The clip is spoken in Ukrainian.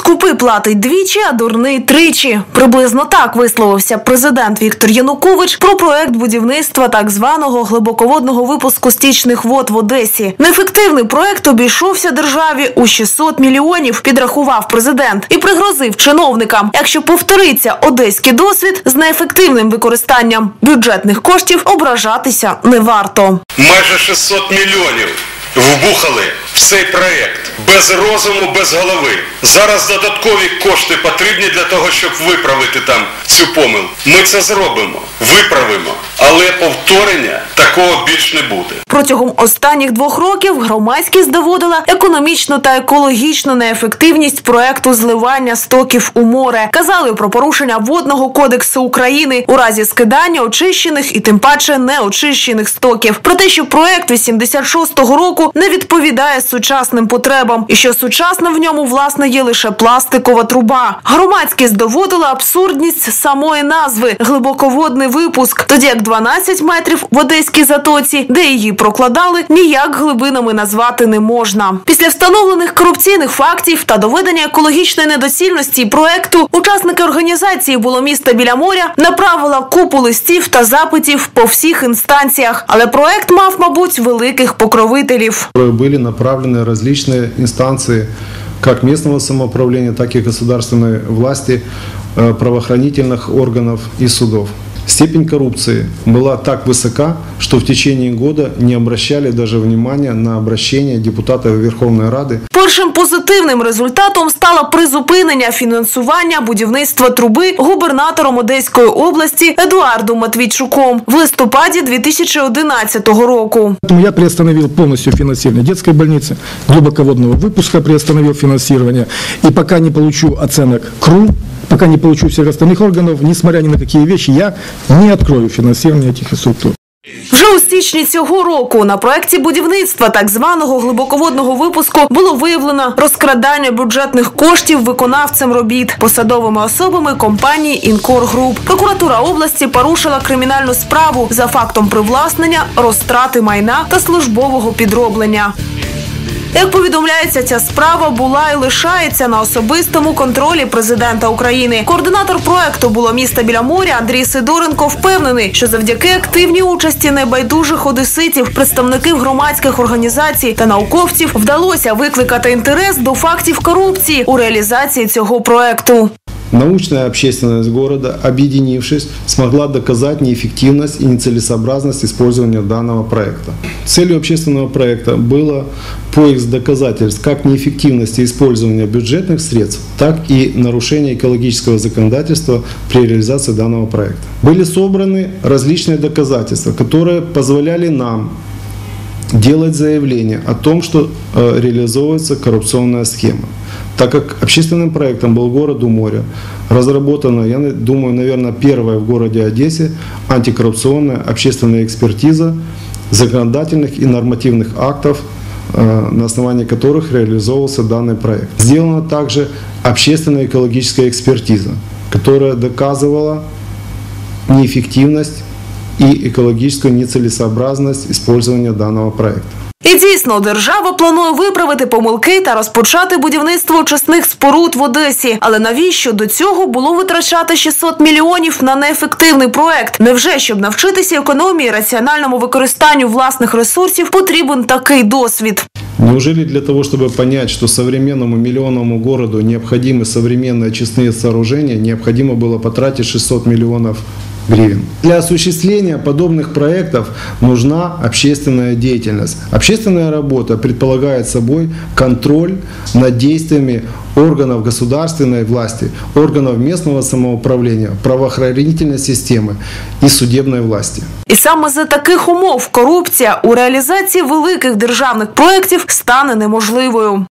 Скупий платить двічі, а дурний тричі. Приблизно так висловився президент Віктор Янукович про проект будівництва так званого глибоководного випуску стічних вод в Одесі. Неефективний проект обійшовся державі у 600 мільйонів. Підрахував президент і пригрозив чиновникам. Якщо повториться одеський досвід з неефективним використанням бюджетних коштів, ображатися не варто. майже 600 мільйонів вбухали цей проект без розуму, без голови. Зараз додаткові кошти потрібні для того, щоб виправити там цю помилку. Ми це зробимо, виправимо, але повторення такого більш не буде. Протягом останніх двох років громадськість доводила економічну та екологічну неефективність проекту зливання стоків у море. Казали про порушення водного кодексу України у разі скидання очищених і тим паче неочищених стоків. Про те, що проект 86-го року не відповідає сучасним потребам, і що сучасним в ньому власне є лише пластикова труба. Громадськість доводила абсурдність самої назви глибоководний випуск, тоді як 12 метрів в Одеській затоці, де її прокладали, ніяк глибинами назвати не можна. Після встановлених корупційних фактів та доведення екологічної недоцільності проекту учасники організації було міста біля моря направила купу листів та запитів по всіх інстанціях. Але проект мав, мабуть, великих покровителів. Были направлены различные инстанции как местного самоуправления, так и государственной власти, э, правоохранительных органов и судов. Степень коррупции была так высока, что в течение года не обращали даже внимания на обращение депутатов Верховной Рады Першим позитивним результатом стало призупинення фінансування будівництва труби губернатором Одеської області Едуардом Матвійчуком в листопаді 2011 року. Поэтому я приостановил полностью финансирование детской больницы, глубоководного выпуска приостановил финансирование. И пока не получу оценок КРУ, пока не получу всех остальных органов, несмотря ни на какие вещи, я не открою финансирование этих структур. Вже у січні цього року на проекті будівництва так званого глибоководного випуску було виявлено розкрадання бюджетних коштів виконавцем робіт посадовими особами компанії Інкор Груп. Прокуратура області порушила кримінальну справу за фактом привласнення, розтрати майна та службового підроблення. Як повідомляється, ця справа була і лишається на особистому контролі президента України. Координатор проекту було міста біля моря Андрій Сидоренко впевнений, що завдяки активній участі небайдужих одеситів, представників громадських організацій та науковців вдалося викликати інтерес до фактів корупції у реалізації цього проекту. Научная общественность города, объединившись, смогла доказать неэффективность и нецелесообразность использования данного проекта. Целью общественного проекта было поиск доказательств как неэффективности использования бюджетных средств, так и нарушения экологического законодательства при реализации данного проекта. Были собраны различные доказательства, которые позволяли нам делать заявление о том, что э, реализовывается коррупционная схема. Так как общественным проектом был город у моря, разработана, я думаю, наверное, первая в городе Одессе антикоррупционная общественная экспертиза законодательных и нормативных актов, э, на основании которых реализовывался данный проект. Сделана также общественная экологическая экспертиза, которая доказывала неэффективность и экологическую нецелесообразность использования данного проекта. І дійсно, держава планує виправити помилки та розпочати будівництво очисних споруд в Одесі. Але навіщо до цього було витрачати 600 мільйонів на неефективний проект? Невже щоб навчитися економії, і раціональному використанню власних ресурсів потрібен такий досвід? Неужели для того, чтобы понять, что современному миллионному городу необходимы современные очистные сооружения, необходимо было потратить 600 миллионов гривен? Для осуществления подобных проектов нужна общественная деятельность. Общественная работа предполагает собой контроль над действиями органов государственной власти, органов местного самоуправления, правоохранительной системы и судебной власти. І саме за таких умов корупція у реалізації великих державних проєктів стане неможливою.